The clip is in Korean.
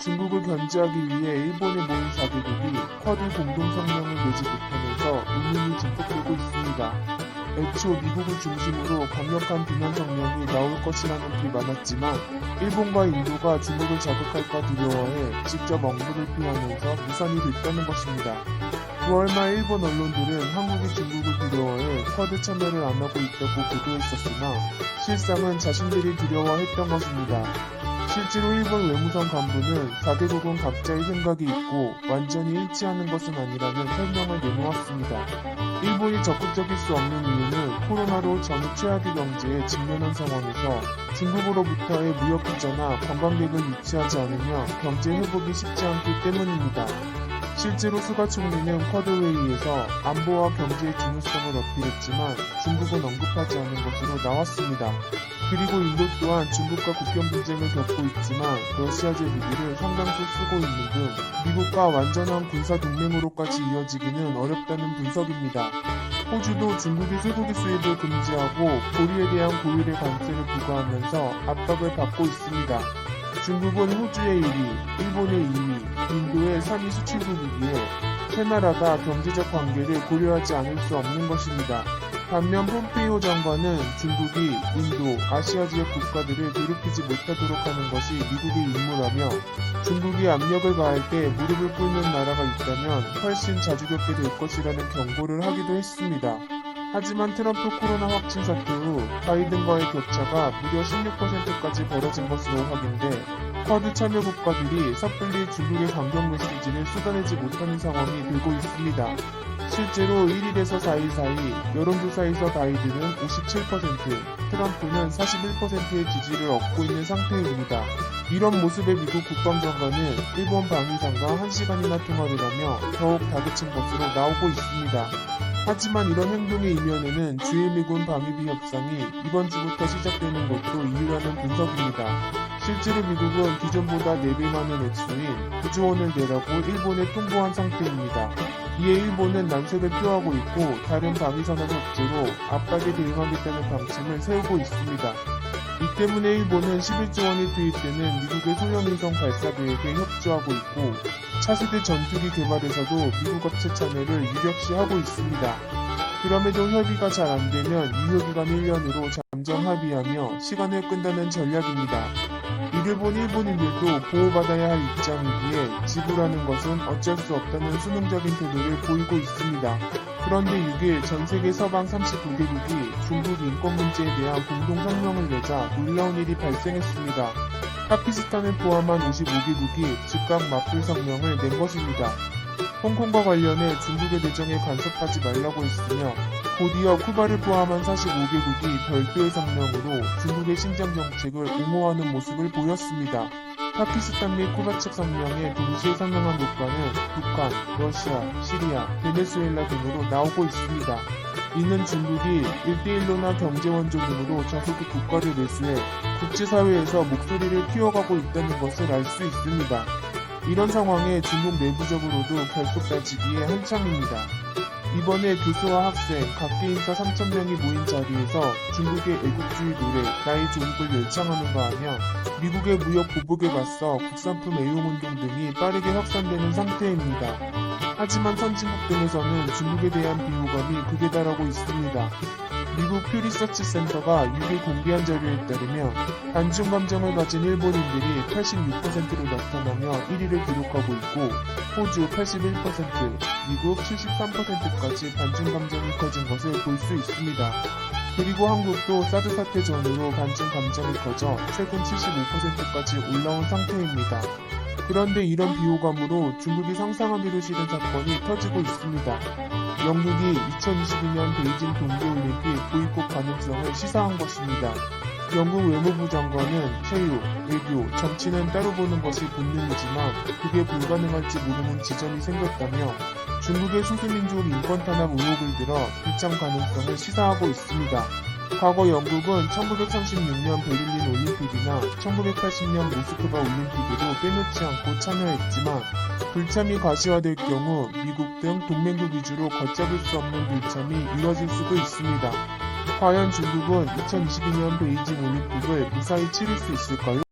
중국을 견제하기 위해 일본에 모인 4개국이 쿼드 공동성명을 내지 못하면서 논의이 진척되고 있습니다. 애초 미국을 중심으로 강력한 비난 성명이 나올 것이라는 비 많았지만 일본과 인도가 중국을 자극할까 두려워해 직접 언급을 피하면서 무산이 됐다는 것입니다. 9월 말 일본 언론들은 한국이 중국을 두려워해 쿼드 참여를 안 하고 있다고 보도했었으나 실상은 자신들이 두려워했던 것입니다. 실제로 일본 외무성 간부는 4개국은 각자의 생각이 있고 완전히 일치하는 것은 아니라는 설명을 내놓았습니다. 일본이 적극적일 수 없는 이유는 코로나로 전후 최악의 경제에 직면한 상황에서 중국으로부터의 무역 투자나 관광객을 유치하지 않으면 경제 회복이 쉽지 않기 때문입니다. 실제로 수가 총리는 쿼드 회의에서 안보와 경제의 중요성을 어필했지만 중국은 언급하지 않은 것으로 나왔습니다. 그리고 인도 또한 중국과 국경 분쟁을 겪고 있지만 러시아제 무기를 상당수 쓰고 있는 등 미국과 완전한 군사 동맹으로까지 이어지기는 어렵다는 분석입니다. 호주도 중국의 쇠고기 수입을 금지하고 보리에 대한 고율의 관세를 부과하면서 압박을 받고 있습니다. 중국은 호주의 1위, 일본의 2위, 인도의 3위 수출국이기에 세 나라가 경제적 관계를 고려하지 않을 수 없는 것입니다. 반면 폼페이오 장관은 중국이 인도, 아시아 지역 국가들을 괴롭히지 못하도록 하는 것이 미국의 임무라며 중국이 압력을 가할 때 무릎을 꿇는 나라가 있다면 훨씬 자주 겪게 될 것이라는 경고를 하기도 했습니다. 하지만 트럼프 코로나 확진 사태 후 바이든과의 격차가 무려 16%까지 벌어진 것으로 확인돼 쿼드 참여 국가들이 섣불리 중국의 강경 메시지를 쏟아내지 못하는 상황이 되고 있습니다. 실제로 1일에서 4일 사이 여론조사에서 바이든은 57%, 트럼프는 41%의 지지를 얻고 있는 상태입니다. 이런 모습에 미국 국방장관은 일본 방위상과 1시간이나 통화를 하며 더욱 다그친 것으로 나오고 있습니다. 하지만 이런 행동의 이면에는 주일미군 방위비 협상이 이번 주부터 시작되는 것도 이유라는 분석입니다. 실제로 미국은 기존보다 4배 많은 액수인 9조 원을 내라고 일본에 통보한 상태입니다. 이에 일본은 난색을 표하고 있고 다른 방위산업 협조로 압박에 대응하겠다는 방침을 세우고 있습니다. 이 때문에 일본은 11조 원이 투입되는 미국의 소형위성 발사 계획에 협조하고 있고 차세대 전투기 개발에서도 미국 업체 참여를 유력시 하고 있습니다. 그럼에도 협의가 잘 안되면 유효기간 1년으로 잠정 합의하며 시간을 끈다는 전략입니다. 이를 본 일본인들도 보호받아야 할 입장이기에 지불하는 것은 어쩔 수 없다는 수능적인 태도를 보이고 있습니다. 그런데 6일 전 세계 서방 39개국이 중국 인권 문제에 대한 공동 성명을 내자 놀라운 일이 발생했습니다. 파키스탄을 포함한 55개국이 즉각 맞불 성명을 낸 것입니다. 홍콩과 관련해 중국의 내정에 간섭하지 말라고 했으며 곧이어 쿠바를 포함한 45개국이 별도의 성명으로 중국의 신장 정책을 옹호하는 모습을 보였습니다. 파키스탄 및 쿠바 측 성명에 동시에 성명한 국가는 북한, 러시아, 시리아, 베네수엘라 등으로 나오고 있습니다. 이는 중국이 1대1로나 경제원조 등으로 저소득 국가를 매수해 국제사회에서 목소리를 키워가고 있다는 것을 알 수 있습니다. 이런 상황에 중국 내부적으로도 결속 다지기에 한창입니다. 이번에 교수와 학생, 각계 인사 3,000명이 모인 자리에서 중국의 애국주의 노래, 나의 조국을 열창하는가 하며 미국의 무역 보복에 맞서 국산품 애용운동 등이 빠르게 확산되는 상태입니다. 하지만 선진국 등에서는 중국에 대한 비호감이 극에 달하고 있습니다. 미국 퓨 리서치 센터가 6일 공개한 자료에 따르면 반중 감정을 가진 일본인들이 86%로 나타나며 1위를 기록하고 있고 호주 81%, 미국 73%까지 반중 감정이 커진 것을 볼 수 있습니다. 그리고 한국도 사드 사태 전후로 반중 감정이 커져 최근 75%까지 올라온 상태입니다. 그런데 이런 비호감으로 중국이 상상하기도 싫은 사건이 터지고 있습니다. 영국이 2022년 베이징 동계올림픽 보이콧 가능성을 시사한 것입니다. 영국 외무부 장관은 체육, 외교, 정치는 따로 보는 것이 본능이지만 그게 불가능할지 모르는 지점이 생겼다며 중국의 소수민족 인권 탄압 의혹을 들어 불참 가능성을 시사하고 있습니다. 과거 영국은 1936년 베를린 올림픽이나 1980년 모스크바 올림픽에도 빼놓지 않고 참여했지만 불참이 과시화될 경우 미국 등 동맹국 위주로 걷잡을 수 없는 불참이 이뤄질 수도 있습니다. 과연 중국은 2022년 베이징 올림픽을 무사히 치를 수 있을까요?